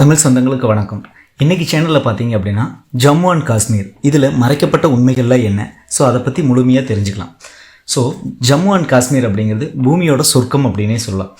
தமிழ் சொந்தங்களுக்கு வணக்கம். இன்றைக்கி சேனலில் பார்த்தீங்க அப்படின்னா ஜம்மு அண்ட் காஷ்மீர். இதில் மறைக்கப்பட்ட உண்மைகள்லாம் என்ன? ஸோ அதை பற்றி முழுமையாக தெரிஞ்சுக்கலாம். ஸோ ஜம்மு அண்ட் காஷ்மீர் அப்படிங்கிறது பூமியோட சொர்க்கம் அப்படின்னே சொல்லலாம்.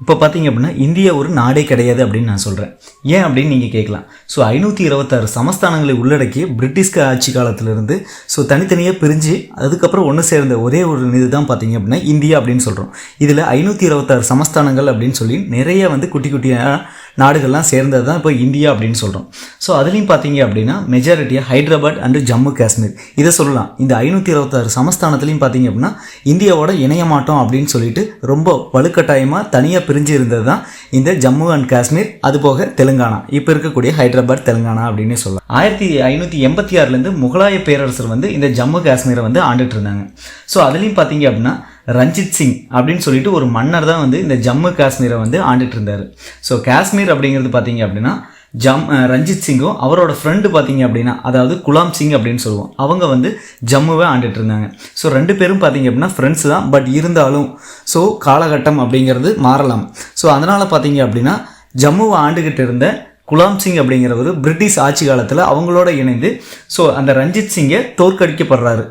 இப்போ பார்த்தீங்க அப்படின்னா இந்தியா ஒரு நாடே கிடையாது அப்படின்னு நான் சொல்கிறேன் ஏன் அப்படின்னு நீங்கள் கேட்கலாம். ஸோ ஐநூற்றி இருபத்தாறு சமஸ்தானங்களை உள்ளடக்கி பிரிட்டிஷ்க ஆட்சி காலத்திலிருந்து ஸோ தனித்தனியாக பிரிஞ்சு அதுக்கப்புறம் ஒன்று சேர்ந்த ஒரே ஒரு இது தான் பார்த்தீங்க அப்படின்னா இந்தியா அப்படின்னு சொல்கிறோம் இதில் ஐநூற்றி இருபத்தாறு சமஸ்தானங்கள் அப்படின்னு சொல்லி நிறைய வந்து குட்டி குட்டியாக நாடுகள்லாம் சேர்ந்தது தான் இப்போ இந்தியா அப்படின்னு சொல்கிறோம் ஸோ அதுலேயும் பார்த்தீங்க அப்படின்னா மெஜாரிட்டியாக ஹைதராபாத் அண்டு ஜம்மு காஷ்மீர். இதை சொல்லலாம். இந்த ஐநூற்றி இருபத்தாறு சமஸ்தானத்துலேயும் பார்த்தீங்க அப்படின்னா இந்தியாவோட இணைய மாட்டோம் அப்படின்னு சொல்லிட்டு ரொம்ப வலுக்கட்டாயமாக தனியாக பிரிஞ்சு இருந்தது தான் இந்த ஜம்மு அண்ட் காஷ்மீர். அது போக தெலுங்கானா. இப்போ இருக்கக்கூடிய ஹைதராபாத் தெலுங்கானா அப்படின்னு சொல்லலாம். ஆயிரத்தி ஐநூற்றி எண்பத்தி ஆறுலேருந்து முகலாய பேரரசர் வந்து இந்த ஜம்மு காஷ்மீரை வந்து ஆண்டுட்டு இருந்தாங்க. ஸோ அதுலேயும் பார்த்தீங்க அப்படின்னா ரஞ்சித் சிங் அப்படின்னு சொல்லிட்டு ஒரு மன்னர் தான் வந்து இந்த ஜம்மு காஷ்மீரை வந்து ஆண்டுட்டு இருந்தார். ஸோ காஷ்மீர் அப்படிங்கிறது பார்த்தீங்க அப்படின்னா ஜம் ரஞ்சித் சிங்கும் அவரோட ஃப்ரெண்டு பார்த்தீங்க அப்படின்னா அதாவது குலாம் சிங் அப்படின்னு சொல்லுவோம். அவங்க வந்து ஜம்முவை ஆண்டுட்டு இருந்தாங்க. ஸோ ரெண்டு பேரும் பார்த்தீங்க அப்படின்னா ஃப்ரெண்ட்ஸ் தான். பட் இருந்தாலும் ஸோ காலகட்டம் அப்படிங்கிறது மாறலாம். ஸோ அதனால் பார்த்தீங்க அப்படின்னா ஜம்முவை ஆண்டுகிட்டு இருந்த குலாம் சிங் அப்படிங்கிறவர் பிரிட்டிஷ் ஆட்சி காலத்தில் அவங்களோட இணைந்து ஸோ அந்த ரஞ்சித் சிங்கை தோற்கடிக்கப்படுறாரு.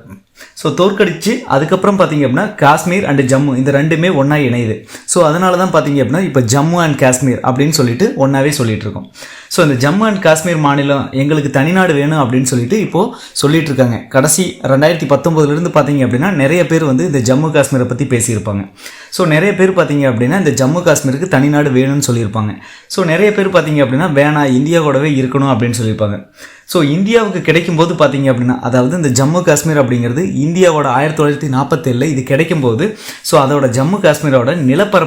ஸோ தோற்கடிச்சு அதுக்கப்புறம் பார்த்தீங்க அப்படின்னா காஷ்மீர் அண்ட் ஜம்மு இந்த ரெண்டுமே ஒன்றா இணையுது. ஸோ அதனால தான் பார்த்தீங்க அப்படின்னா இப்போ ஜம்மு அண்ட் காஷ்மீர் அப்படின்னு சொல்லிட்டு ஒன்றாவே சொல்லிட்டு இருக்கோம். ஸோ இந்த ஜம்மு அண்ட் காஷ்மீர் மாநிலம் எங்களுக்கு தனிநாடு வேணும் அப்படின்னு சொல்லிட்டு இப்போது சொல்லிட்டு இருக்காங்க. கடைசி ரெண்டாயிரத்தி பத்தொம்போதுலேருந்து பார்த்தீங்க அப்படின்னா நிறைய பேர் வந்து இந்த ஜம்மு காஷ்மீரை பற்றி பேசியிருப்பாங்க. ஸோ நிறைய பேர் பார்த்தீங்க அப்படின்னா இந்த ஜம்மு காஷ்மீருக்கு தனிநாடு வேணும்னு சொல்லியிருப்பாங்க. ஸோ நிறைய பேர் பார்த்தீங்க அப்படின்னா வேணாம் இந்தியாவோடவே இருக்கணும் அப்படின்னு சொல்லியிருப்பாங்க. ஸோ இந்தியாவுக்கு கிடைக்கும்போது பார்த்தீங்க அப்படின்னா அதாவது இந்த ஜம்மு காஷ்மீர் அப்படிங்கிறது இந்தியாவோட ஆயிரத்தி தொள்ளாயிரத்தி நாற்பத்தேழில் இது கிடைக்கும்போது ஸோ அதோட ஜம்மு காஷ்மீரோட நிலப்பரப்பு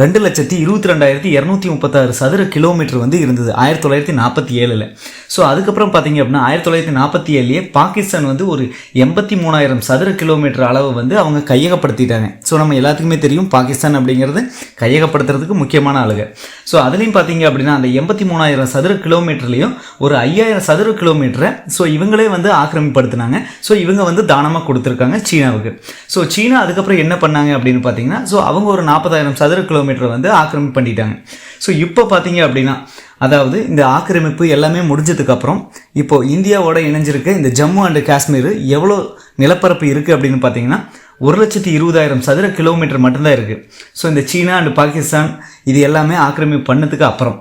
ரெண்டு லட்சத்தி இருபத்தி ரெண்டாயிரத்தி இரநூத்தி முப்பத்தாறு சதுர கிலோமீட்டர் வந்து இருந்தது ஆயிரத்தி தொள்ளாயிரத்தி நாற்பத்தி ஏழில் ஸோ அதுக்கப்புறம் பார்த்தீங்க அப்படின்னா ஆயிரத்தி தொள்ளாயிரத்தி நாற்பத்தி ஏழுலேயே பாகிஸ்தான் வந்து ஒரு எண்பத்தி மூணாயிரம் சதுர கிலோமீட்டர் அளவு வந்து அவங்க கையகப்படுத்திட்டாங்க. ஸோ நம்ம எல்லாத்துக்குமே தெரியும் பாகிஸ்தான் அப்படிங்கிறது கையகப்படுத்துறதுக்கு முக்கியமான அழகு ஸோ அதுலேயும் பார்த்தீங்க அப்படின்னா அந்த எண்பத்தி மூணாயிரம் சதுர கிலோமீட்டர்லேயும் ஒரு ஐயாயிரம் சதுர கிலோமீட்டரை ஸோ இவங்களே வந்து ஆக்கிரமிப்படுத்தினாங்க. ஸோ இவங்க வந்து தானமாக கொடுத்துருக்காங்க சீனாவுக்கு. ஸோ சீனா அதுக்கப்புறம் என்ன பண்ணாங்க அப்படின்னு பார்த்தீங்கன்னா ஸோ அவங்க ஒரு நாற்பதாயிரம் சதுர கிலோமீட்டர் வந்து ஆக்கிரமிப்பு பண்ணிட்டாங்க. ஸோ இப்போ பார்த்தீங்க அப்படின்னா அதாவது இந்த ஆக்கிரமிப்பு எல்லாமே முடிஞ்சதுக்கப்புறம் இப்போது இந்தியாவோட இணைஞ்சிருக்க இந்த ஜம்மு அண்டு காஷ்மீர் எவ்வளோ நிலப்பரப்பு இருக்குது அப்படின்னு பார்த்தீங்கன்னா ஒரு லட்சத்தி இருபதாயிரம் சதுர கிலோமீட்டர் மட்டும்தான் இருக்குது ஸோ இந்த சீனா அண்டு பாகிஸ்தான் இது எல்லாமே ஆக்கிரமிப்பு பண்ணதுக்கு அப்புறம்.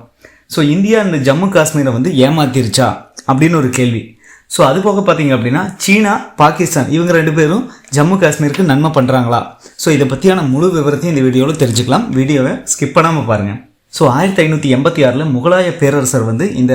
ஸோ இந்தியா இந்த ஜம்மு காஷ்மீரை வந்து ஏமாத்திருச்சா? அப்படின்னு ஒரு கேள்வி. ஸோ அது போக பார்த்தீங்க அப்படின்னா சீனா பாகிஸ்தான் இவங்க ரெண்டு பேரும் ஜம்மு காஷ்மீருக்கு நன்மை பண்ணுறாங்களா ஸோ இதை பற்றியான முழு விவரத்தையும் இந்த வீடியோவில் தெரிஞ்சுக்கலாம். வீடியோவை ஸ்கிப் பண்ணாமல் பாருங்கள் ஸோ ஆயிரத்தி ஐநூற்றி எண்பத்தி ஆறில் முகலாய பேரரசர் வந்து இந்த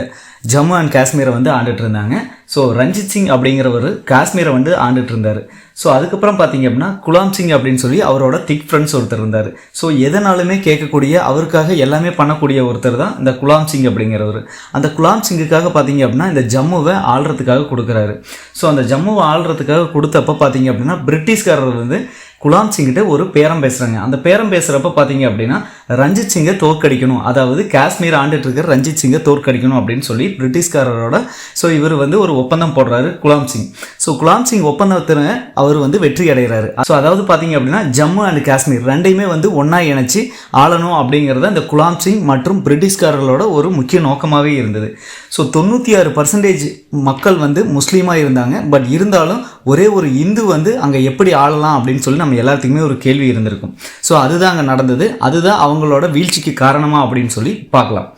ஜம்மு அண்ட் காஷ்மீரை வந்து ஆண்டுட்டு இருந்தாங்க. ஸோ ரஞ்சித் சிங் அப்படிங்கிறவர் காஷ்மீரை வந்து ஆண்டுட்டு இருந்தார். ஸோ அதுக்கப்புறம் பார்த்தீங்க அப்படின்னா குலாம் சிங் அப்படின்னு சொல்லி அவரோட திக் ஃப்ரெண்ட்ஸ் ஒருத்தர் இருந்தார். ஸோ எதனாலுமே கேட்கக்கூடிய அவருக்காக எல்லாமே பண்ணக்கூடிய ஒருத்தர் தான் இந்த குலாம் சிங் அப்படிங்கிறவர். அந்த குலாம் சிங்குக்காக பார்த்தீங்க அப்படின்னா இந்த ஜம்முவை ஆள்றதுக்காக கொடுக்குறாரு. ஸோ அந்த ஜம்முவை ஆள்றதுக்காக கொடுத்தப்ப பார்த்தீங்க அப்படின்னா பிரிட்டிஷ்காரர் வந்து குலாம் சிங்கிட்ட ஒரு பேரம் பேசுகிறாங்க அந்த பேரம் பேசுகிறப்ப பார்த்தீங்க அப்படின்னா ரஞ்சித் சிங்கை தோற்கடிக்கணும். அதாவது காஷ்மீர் ஆண்டுட்டு இருக்கிற ரஞ்சித் சிங்கை தோற்கடிக்கணும் அப்படின்னு சொல்லி பிரிட்டிஷ்காரரோட ஸோ இவர் வந்து ஒரு ஒப்பந்தம் போடுறாரு குலாம் சிங் ஸோ குலாம் சிங் ஒப்பந்தத்தில் அவர் வந்து வெற்றி அடைகிறாரு. ஸோ அதாவது பார்த்தீங்க அப்படின்னா ஜம்மு அண்ட் காஷ்மீர் ரெண்டையுமே வந்து ஒன்றா இணைச்சி ஆளணும் அப்படிங்கிறத அந்த குலாம் சிங் மற்றும் பிரிட்டிஷ்காரர்களோட ஒரு முக்கிய நோக்கமாகவே இருந்தது. ஸோ தொண்ணூற்றி ஆறு பர்சன்டேஜ் மக்கள் வந்து முஸ்லீமாக இருந்தாங்க. பட் இருந்தாலும் ஒரே ஒரு இந்து வந்து அங்கே எப்படி ஆளலாம் அப்படின்னு சொல்லி நம்ம எல்லாத்துக்குமே ஒரு கேள்வி இருந்திருக்கும். ஸோ அதுதான் அங்கே நடந்தது. அதுதான் அவங்களோட வீழ்ச்சிக்கு காரணமா அப்படின்னு சொல்லி பார்க்கலாம்.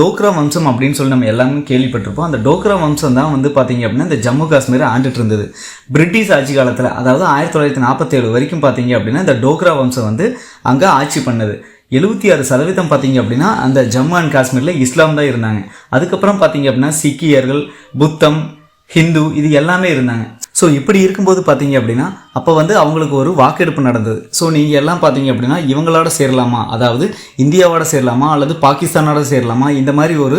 டோக்ரா வம்சம் அப்படின்னு சொல்லி நம்ம எல்லாமே கேள்விப்பட்டிருப்போம். அந்த டோக்ரா வம்சம் தான் வந்து பார்த்தீங்க அப்படின்னா இந்த ஜம்மு காஷ்மீரை ஆண்டுட்டு இருந்தது. பிரிட்டிஷ் ஆட்சி காலத்தில் அதாவது ஆயிரத்தி தொள்ளாயிரத்தி நாற்பத்தேழு வரைக்கும் பார்த்தீங்க அப்படின்னா இந்த டோக்ரா வம்சம் வந்து அங்கே ஆட்சி பண்ணது. எழுபத்தி ஆறு சதவீதம் பார்த்தீங்க அப்படின்னா அந்த ஜம்மு அண்ட் காஷ்மீரில் இஸ்லாம் தான் இருந்தாங்க. அதுக்கப்புறம் பார்த்தீங்க அப்படின்னா சிக்கியர்கள் புத்தம் ஹிந்து இது எல்லாமே இருந்தாங்க. ஸோ இப்படி இருக்கும்போது பார்த்தீங்க அப்படின்னா அப்போ வந்து அவங்களுக்கு ஒரு வாக்கெடுப்பு நடந்தது. ஸோ நீங்கள் எல்லாம் பார்த்தீங்க அப்படின்னா இவங்களோட சேரலாமா? அதாவது இந்தியாவோட சேரலாமா? அல்லது பாகிஸ்தானோட சேரலாமா? இந்த மாதிரி ஒரு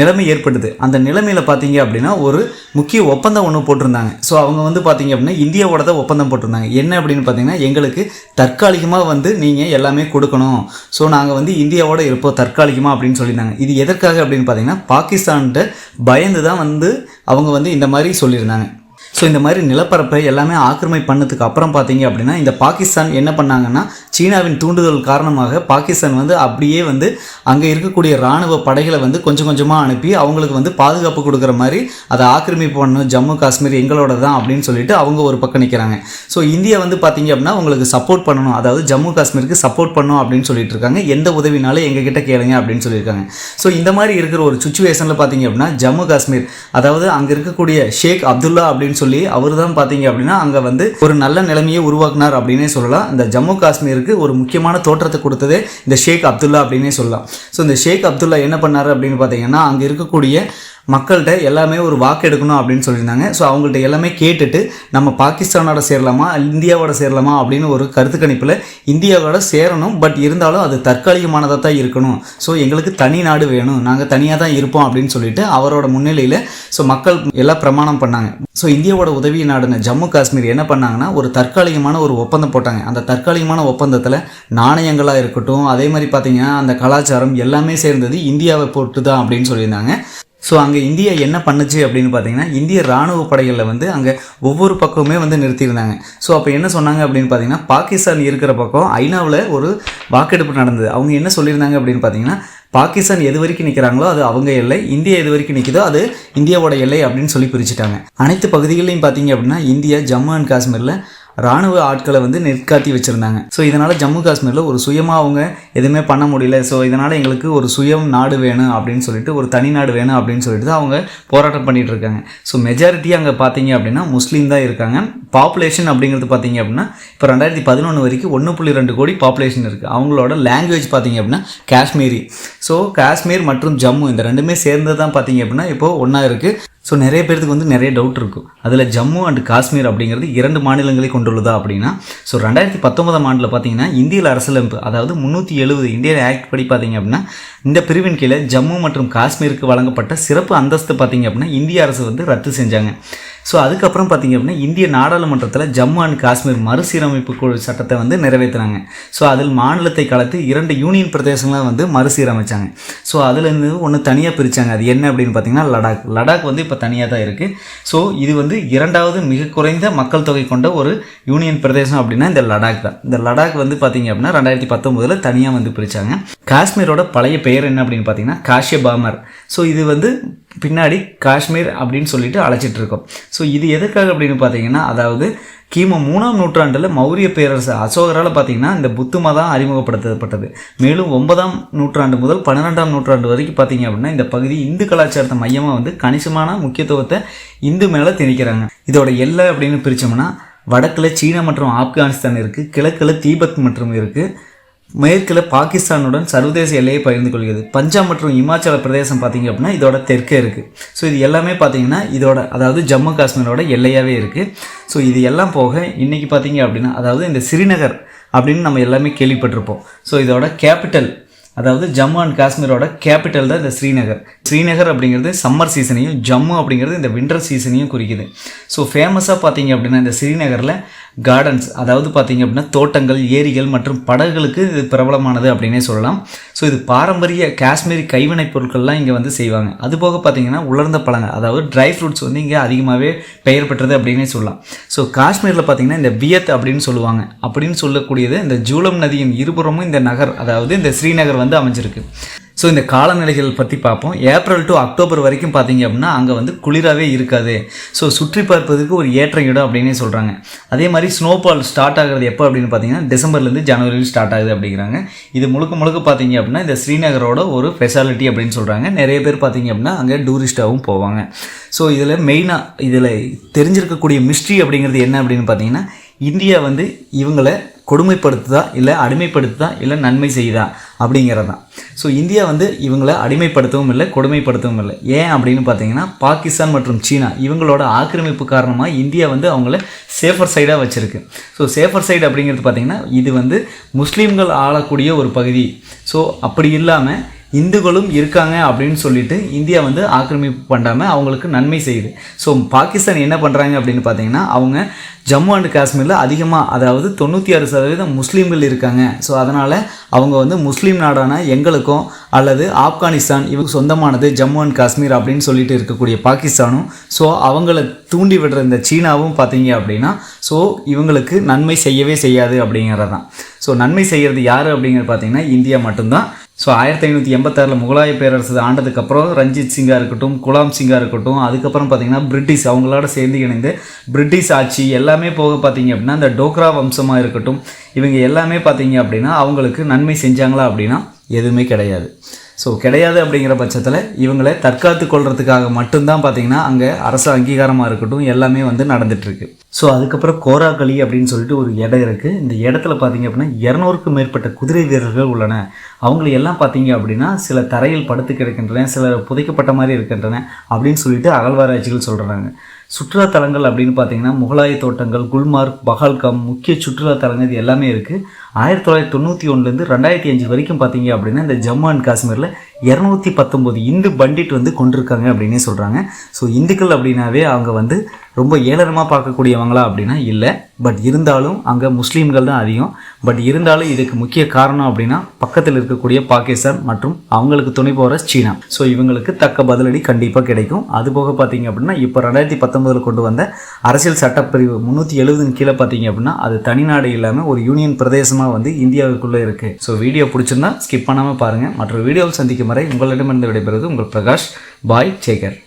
நிலைமை ஏற்பட்டது. அந்த நிலைமையில் பார்த்தீங்க அப்படின்னா ஒரு முக்கிய ஒப்பந்தம் ஒன்று போட்டிருந்தாங்க. ஸோ அவங்க வந்து பார்த்தீங்க அப்படின்னா இந்தியாவோட தான் ஒப்பந்தம் போட்டிருந்தாங்க. என்ன அப்படின்னு பார்த்தீங்கன்னா எங்களுக்கு தற்காலிகமாக வந்து நீங்கள் எல்லாமே கொடுக்கணும். ஸோ நாங்கள் வந்து இந்தியாவோட இருப்போம் தற்காலிகமாக அப்படின்னு சொல்லியிருந்தாங்க. இது எதற்காக அப்படின்னு பார்த்தீங்கன்னா பாகிஸ்தான்கிட்ட பயந்து தான் வந்து அவங்க வந்து இந்த மாதிரி சொல்லியிருந்தாங்க. ஸோ இந்த மாதிரி நிலப்பரப்பை எல்லாமே ஆக்கிரமி பண்ணதுக்கு அப்புறம் பார்த்தீங்க அப்படின்னா இந்த பாகிஸ்தான் என்ன பண்ணாங்கன்னா சீனாவின் தூண்டுதல் காரணமாக பாகிஸ்தான் வந்து அப்படியே வந்து அங்கே இருக்கக்கூடிய இராணுவ படைகளை வந்து கொஞ்சம் கொஞ்சமாக அனுப்பி அவங்களுக்கு வந்து பாதுகாப்பு கொடுக்குற மாதிரி அதை ஆக்கிரமிப்பு பண்ணணும். ஜம்மு காஷ்மீர் எங்களோட தான் அப்படின்னு சொல்லிட்டு அவங்க ஒரு பக்கம் நிற்கிறாங்க ஸோ இந்தியா வந்து பார்த்தீங்க அப்படின்னா உங்களுக்கு சப்போர்ட் பண்ணணும். அதாவது ஜம்மு காஷ்மீருக்கு சப்போர்ட் பண்ணணும் அப்படின்னு சொல்லிட்டு இருக்காங்க. எந்த உதவினாலும் எங்ககிட்ட கேளுங்க அப்படின்னு சொல்லியிருக்காங்க. ஸோ இந்த மாதிரி இருக்கிற ஒரு சுச்சுவேஷனில் பார்த்தீங்க அப்படின்னா ஜம்மு காஷ்மீர் அதாவது அங்கே இருக்கக்கூடிய ஷேக் அப்துல்லா அப்படின்னு சொல்லி அவர் தான் பார்த்தீங்க அப்படின்னா அங்கே வந்து ஒரு நல்ல நிலைமையை உருவாக்குனார் அப்படின்னே சொல்லலாம். இந்த ஜம்மு காஷ்மீருக்கு ஒரு முக்கியமான தோற்றத்தை கொடுத்ததே இந்த ஷேக் அப்துல்லா அப்படின்னே சொல்லலாம். ஸோ இந்த ஷேக் அப்துல்லா என்ன பண்ணார் அப்படின்னு பார்த்தீங்கன்னா அங்கே இருக்கக்கூடிய மக்கள்கிட்ட எல்லாமே ஒரு வாக்கு எடுக்கணும் அப்படின்னு சொல்லியிருந்தாங்க. ஸோ அவங்கள்ட்ட எல்லாமே கேட்டுட்டு நம்ம பாகிஸ்தானோட சேரலாமா இந்தியாவோட சேரலாமா அப்படின்னு ஒரு கருத்து கணிப்பில் இந்தியாவோட சேரணும் பட் இருந்தாலும் அது தற்காலிகமானதாக தான் இருக்கணும். ஸோ எங்களுக்கு தனி நாடு வேணும். நாங்கள் தனியாக தான் இருப்போம் அப்படின்னு சொல்லிட்டு அவரோட முன்னிலையில் ஸோ மக்கள் எல்லாம் பிரமாணம் பண்ணாங்க. ஸோ இந்தியாவோட உதவி நாடுன ஜம்மு காஷ்மீர் என்ன பண்ணாங்கன்னா ஒரு தற்காலிகமான ஒரு ஒப்பந்தம் போட்டாங்க. அந்த தற்காலிகமான ஒப்பந்தத்தில் நாணயங்களாக இருக்கட்டும் அதே மாதிரி பார்த்தீங்கன்னா அந்த கலாச்சாரம் எல்லாமே சேர்ந்தது இந்தியாவை போட்டு தான் அப்படின்னு சொல்லியிருந்தாங்க. ஸோ அங்கே இந்தியா என்ன பண்ணுச்சு அப்படின்னு பார்த்தீங்கன்னா இந்திய ராணுவ படைகளில் வந்து அங்கே ஒவ்வொரு பக்கமுமே வந்து நிறுத்தியிருந்தாங்க. ஸோ அப்போ என்ன சொன்னாங்க அப்படின்னு பார்த்தீங்கன்னா பாகிஸ்தான் இருக்கிற பக்கம் ஐநாவில் ஒரு வாக்கெடுப்பு நடந்தது. அவங்க என்ன சொல்லியிருந்தாங்க அப்படின்னு பார்த்தீங்கன்னா பாகிஸ்தான் எது வரைக்கும் நிற்கிறாங்களோ அது அவங்க எல்லை இந்தியா எது வரைக்கும் நிற்கிதோ அது இந்தியாவோட எல்லை அப்படின்னு சொல்லி பிரிச்சுட்டாங்க. அனைத்து பகுதிகளையும் பார்த்தீங்க அப்படின்னா இந்தியா ஜம்மு அண்ட் காஷ்மீரில் ராணுவ ஆட்களை வந்து நிற்காத்தி வச்சுருந்தாங்க. ஸோ இதனால் ஜம்மு காஷ்மீரில் ஒரு சுயமாக அவங்க எதுவுமே பண்ண முடியல. ஸோ இதனால் எங்களுக்கு ஒரு சுயம் நாடு வேணும் அப்படின்னு சொல்லிட்டு ஒரு தனி நாடு வேணும் அப்படின்னு சொல்லிட்டு தான் அவங்க போராட்டம் பண்ணிகிட்டு இருக்காங்க. ஸோ மெஜாரிட்டி அங்கே பார்த்தீங்க அப்படின்னா முஸ்லீம் தான் இருக்காங்க. பாப்புலேஷன் அப்படிங்கிறது பார்த்தீங்க அப்படின்னா இப்போ ரெண்டாயிரத்தி பதினொன்று வரைக்கும் ஒன்று புள்ளி ரெண்டு கோடி பாப்புலேஷன் இருக்குது அவங்களோட லாங்குவேஜ் பார்த்தீங்க அப்படின்னா காஷ்மீரி. ஸோ காஷ்மீர் மற்றும் ஜம்மு இந்த ரெண்டுமே சேர்ந்து தான் பார்த்தீங்க அப்படின்னா இப்போது ஒன்றா இருக்குது ஸோ நிறைய பேர்த்துக்கு வந்து நிறைய டவுட் இருக்கும் அதில் ஜம்மு அண்ட் காஷ்மீர் அப்படிங்கிறது இரண்டு மாநிலங்களை கொண்டுள்ளதா அப்படின்னா ஸோ ரெண்டாயிரத்தி பத்தொன்பதாம் ஆண்டில் பார்த்தீங்கன்னா இந்தியில் அரசியலமைப்பு அதாவது முந்நூற்றி எழுபது இந்தியன் ஆக்ட் படி பார்த்தீங்க அப்படின்னா இந்த பிரிவின் கீழே ஜம்மு மற்றும் காஷ்மீருக்கு வழங்கப்பட்ட சிறப்பு அந்தஸ்து பார்த்தீங்க அப்படின்னா இந்திய அரசு வந்து ரத்து செஞ்சாங்க. ஸோ அதுக்கப்புறம் பார்த்தீங்க அப்படின்னா இந்திய நாடாளுமன்றத்தில் ஜம்மு அண்ட் காஷ்மீர் மறுசீரமைப்பு குழு சட்டத்தை வந்து நிறைவேற்றினாங்க ஸோ அதில் மாநிலத்தை கலத்து இரண்டு யூனியன் பிரதேசங்களாக வந்து மறுசீரமைச்சாங்க. ஸோ அதுலேருந்து ஒன்று தனியாக பிரித்தாங்க அது என்ன அப்படின்னு பார்த்தீங்கன்னா லடாக். லடாக் வந்து இப்போ தனியாக தான் இருக்குது ஸோ இது வந்து இரண்டாவது மிக குறைந்த மக்கள் தொகை கொண்ட ஒரு யூனியன் பிரதேசம் அப்படின்னா இந்த லடாக் தான். இந்த லடாக் வந்து பார்த்தீங்க அப்படின்னா ரெண்டாயிரத்தி பத்தொம்போதில் தனியாக வந்து பிரித்தாங்க காஷ்மீரோட பழைய பெயர் என்ன அப்படின்னு பார்த்தீங்கன்னா காஷ்யபாமர். ஸோ இது வந்து பின்னாடி காஷ்மீர் அப்படின்னு சொல்லிட்டு அழைச்சிட்டு இருக்கோம் ஸோ இது எதுக்காக அப்படின்னு பார்த்தீங்கன்னா அதாவது கிமு மூணாம் நூற்றாண்டில் மௌரிய பேரரசு அசோகரால் பார்த்தீங்கன்னா இந்த புத்த மதம் அறிமுகப்படுத்தப்பட்டது. மேலும் ஒன்பதாம் நூற்றாண்டு முதல் பன்னிரெண்டாம் நூற்றாண்டு வரைக்கும் பார்த்தீங்க அப்படின்னா இந்த பகுதி இந்து கலாச்சாரத்தை மையமாக வந்து கணிசமான முக்கியத்துவத்தை இந்து மேலே திணிக்கிறாங்க. இதோட எல்லை அப்படின்னு பிரித்தோம்னா வடக்கில் சீனா மற்றும் ஆப்கானிஸ்தான் இருக்குது கிழக்கில் தீபத் மற்றும் இருக்குது மேற்கில் பாகிஸ்தானுடன் சர்வதேச எல்லையை பகிர்ந்து கொள்கிறது. பஞ்சாப் மற்றும் இமாச்சல பிரதேசம் பார்த்திங்க அப்படின்னா இதோட தெற்கே இருக்குது ஸோ இது எல்லாமே பார்த்தீங்கன்னா இதோட அதாவது ஜம்மு காஷ்மீரோட எல்லையாகவே இருக்குது ஸோ இது எல்லாம் போக இன்றைக்கி பார்த்தீங்க அப்படின்னா அதாவது இந்த ஸ்ரீநகர் அப்படின்னு நம்ம எல்லாமே கேள்விப்பட்டிருப்போம். ஸோ இதோட கேபிட்டல் அதாவது ஜம்மு அண்ட் காஷ்மீரோட கேபிட்டல் தான் இந்த ஸ்ரீநகர் ஸ்ரீநகர் அப்படிங்கிறது சம்மர் சீசனையும் ஜம்மு அப்படிங்கிறது இந்த வின்டர் சீசனையும் குறிக்குது. ஸோ ஃபேமஸாக பார்த்தீங்க அப்படின்னா இந்த ஸ்ரீநகரில் கார்டன்ஸ் அதாவது பார்த்தீங்க அப்படின்னா தோட்டங்கள் ஏரிகள் மற்றும் படகுகளுக்கு இது பிரபலமானது அப்படின்னே சொல்லலாம். ஸோ இது பாரம்பரிய காஷ்மீரி கைவினைப் பொருட்கள்லாம் இங்கே வந்து செய்வாங்க. அது போக பார்த்தீங்கன்னா உலர்ந்த பழங்கள் அதாவது ட்ரை ஃப்ரூட்ஸ் வந்து இங்கே அதிகமாகவே பெயர் பெற்றது அப்படின்னே சொல்லலாம். ஸோ காஷ்மீரில் பார்த்தீங்கன்னா இந்த பியத் அப்படின்னு சொல்லுவாங்க. அப்படின்னு சொல்லக்கூடியது இந்த ஜூலம் நதியின் இருபுறமும் இந்த நகர் அதாவது இந்த ஸ்ரீநகர் வந்து அமைஞ்சிருக்கு. ஸோ இந்த காலநிலைகள் பற்றி பார்ப்போம். ஏப்ரல் டு அக்டோபர் வரைக்கும் பார்த்தீங்க அப்படின்னா அங்கே வந்து குளிராகவே இருக்காது. ஸோ சுற்றி பார்ப்பதற்கு ஒரு ஏற்ற இடம் அப்படின்னே சொல்கிறாங்க அதே மாதிரி ஸ்னோஃபால் ஸ்டார்ட் ஆகிறது எப்போ அப்படின்னு பார்த்தீங்கன்னா டிசம்பர்லேருந்து ஜனவரியில் ஸ்டார்ட் ஆகுது அப்படிங்கிறாங்க. இது முழுக்க முழுக்க பார்த்தீங்க அப்படின்னா இந்த ஸ்ரீநகரோட ஒரு ஃபெசாலிட்டி அப்படின்னு சொல்கிறாங்க நிறைய பேர் பார்த்தீங்க அப்படின்னா அங்கே டூரிஸ்ட்டாகவும் போவாங்க. ஸோ இதில் மெயினாக இதில் தெரிஞ்சிருக்கக்கூடிய மிஸ்ட்ரி அப்படிங்கிறது என்ன அப்படின்னு பார்த்தீங்கன்னா இந்தியா வந்து இவங்களை கொடுமைப்படுத்துதா இல்லை அடிமைப்படுத்துதா இல்லை நன்மை செய்யுதா அப்படிங்கிறது தான் ஸோ இந்தியா வந்து இவங்களை அடிமைப்படுத்தவும் இல்லை கொடுமைப்படுத்தவும் இல்லை. ஏன் அப்படின்னு பார்த்தீங்கன்னா பாகிஸ்தான் மற்றும் சீனா இவங்களோட ஆக்கிரமிப்பு காரணமாக இந்தியா வந்து அவங்கள சேஃபர் சைடாக வச்சுருக்கு. ஸோ சேஃபர் சைடு அப்படிங்கிறது பார்த்தீங்கன்னா இது வந்து முஸ்லீம்கள் ஆளக்கூடிய ஒரு பகுதி. ஸோ அப்படி இல்லாமல் இந்துக்களும் இருக்காங்க அப்படின்னு சொல்லிட்டு இந்தியா வந்து ஆக்கிரமிப்பு பண்ணாமல் அவங்களுக்கு நன்மை செய்யுது. ஸோ பாகிஸ்தான் என்ன பண்ணுறாங்க அப்படின்னு பார்த்தீங்கன்னா அவங்க ஜம்மு அண்ட் காஷ்மீரில் அதிகமாக அதாவது தொண்ணூற்றி ஆறு சதவீதம் முஸ்லீம்கள் இருக்காங்க. ஸோ அதனால் அவங்க வந்து முஸ்லீம் நாடான எங்களுக்கும் அல்லது ஆப்கானிஸ்தான் இவங்க சொந்தமானது ஜம்மு அண்ட் காஷ்மீர் அப்படின்னு சொல்லிட்டு இருக்கக்கூடிய பாகிஸ்தானும் ஸோ அவங்கள தூண்டி விடுற இந்த சீனாவும் பார்த்தீங்க அப்படின்னா ஸோ இவங்களுக்கு நன்மை செய்யவே செய்யாது அப்படிங்கிறது தான் ஸோ நன்மை செய்கிறது யார் அப்படிங்கிறது பார்த்தீங்கன்னா இந்தியா மட்டும்தான். ஸோ ஆயிரத்தி ஐநூற்றி எண்பத்தாறில் முகலாய பேரரசு ஆண்டதுக்கப்புறம் ரஞ்சித் சிங்காக இருக்கட்டும் குலாம் சிங்காக இருக்கட்டும் அதுக்கப்புறம் பார்த்தீங்கன்னா பிரிட்டிஷ் அவங்களோட சேர்ந்து இணைந்து பிரிட்டிஷ் ஆட்சி எல்லாமே போக பார்த்தீங்க அப்படின்னா இந்த டோக்ரா வம்சமாக இருக்கட்டும் இவங்க எல்லாமே பார்த்தீங்க அப்படின்னா அவங்களுக்கு நன்மை செஞ்சாங்களா அப்படின்னா எதுவுமே கிடையாது. ஸோ கிடையாது அப்படிங்கிற பட்சத்தில் இவங்களை தற்காத்து கொள்றதுக்காக மட்டும்தான் பார்த்தீங்கன்னா அங்கே அரசு அங்கீகாரமாக இருக்கட்டும் எல்லாமே வந்து நடந்துட்டுருக்கு. ஸோ அதுக்கப்புறம் கோராக்களி அப்படின்னு சொல்லிட்டு ஒரு இடம் இருக்குது இந்த இடத்துல பார்த்தீங்க அப்படின்னா இரநூறுக்கும் மேற்பட்ட குதிரை வீரர்கள் உள்ளன. அவங்கள எல்லாம் பார்த்தீங்க அப்படின்னா சில தரையில் படுத்து கிடக்கின்றன சில புதைக்கப்பட்ட மாதிரி இருக்கின்றன அப்படின்னு சொல்லிட்டு அகழ்வாராய்ச்சிகள் சொல்கிறாங்க சுற்றுலா தலங்கள் அப்படின்னு பார்த்தீங்கன்னா முகலாய தோட்டங்கள் குல்மார்க் பஹால்காம் முக்கிய சுற்றுலா தலங்கள் இது எல்லாமே இருக்குது ஆயிரத்தி தொள்ளாயிரத்தி தொண்ணூற்றி ஒன்றுலேருந்து ரெண்டாயிரத்தி அஞ்சு வரைக்கும் பார்த்தீங்க அப்படின்னா இந்த ஜம்மு அண்ட் காஷ்மீரில் இரநூத்தி பத்தொம்போது இந்து பண்டிட் வந்து கொண்டிருக்காங்க அப்படின்னே சொல்கிறாங்க ஸோ இந்துக்கள் அப்படின்னாவே அவங்க வந்து ரொம்ப ஏளனமாக பார்க்கக்கூடியவங்களா அப்படின்னா இல்லை. பட் இருந்தாலும் அங்கே முஸ்லீம்கள் தான் அதிகம். பட் இருந்தாலும் இதுக்கு முக்கிய காரணம் அப்படின்னா பக்கத்தில் இருக்கக்கூடிய பாகிஸ்தான் மற்றும் அவங்களுக்கு துணை போகிற சீனா. ஸோ இவங்களுக்கு தக்க பதிலடி கண்டிப்பாக கிடைக்கும். அது போக பார்த்தீங்க அப்படின்னா இப்போ ரெண்டாயிரத்தி பத்தொன்பதில் கொண்டு வந்த அரசியல் சட்டப்பிரிவு முந்நூற்றி எழுபதுன்னு கீழே பார்த்தீங்க அப்படின்னா அது தனிநாடு இல்லாமல் ஒரு யூனியன் பிரதேசமாக வந்து இந்தியாவுக்குள்ளே இருக்குது ஸோ வீடியோ பிடிச்சிருந்தா ஸ்கிப் பண்ணாமல் பாருங்கள் மற்ற வீடியோவில் சந்திக்கும் வரை உங்களிடமிருந்து விடைபெறுவது உங்கள் பிரகாஷ். பாய் சேகர்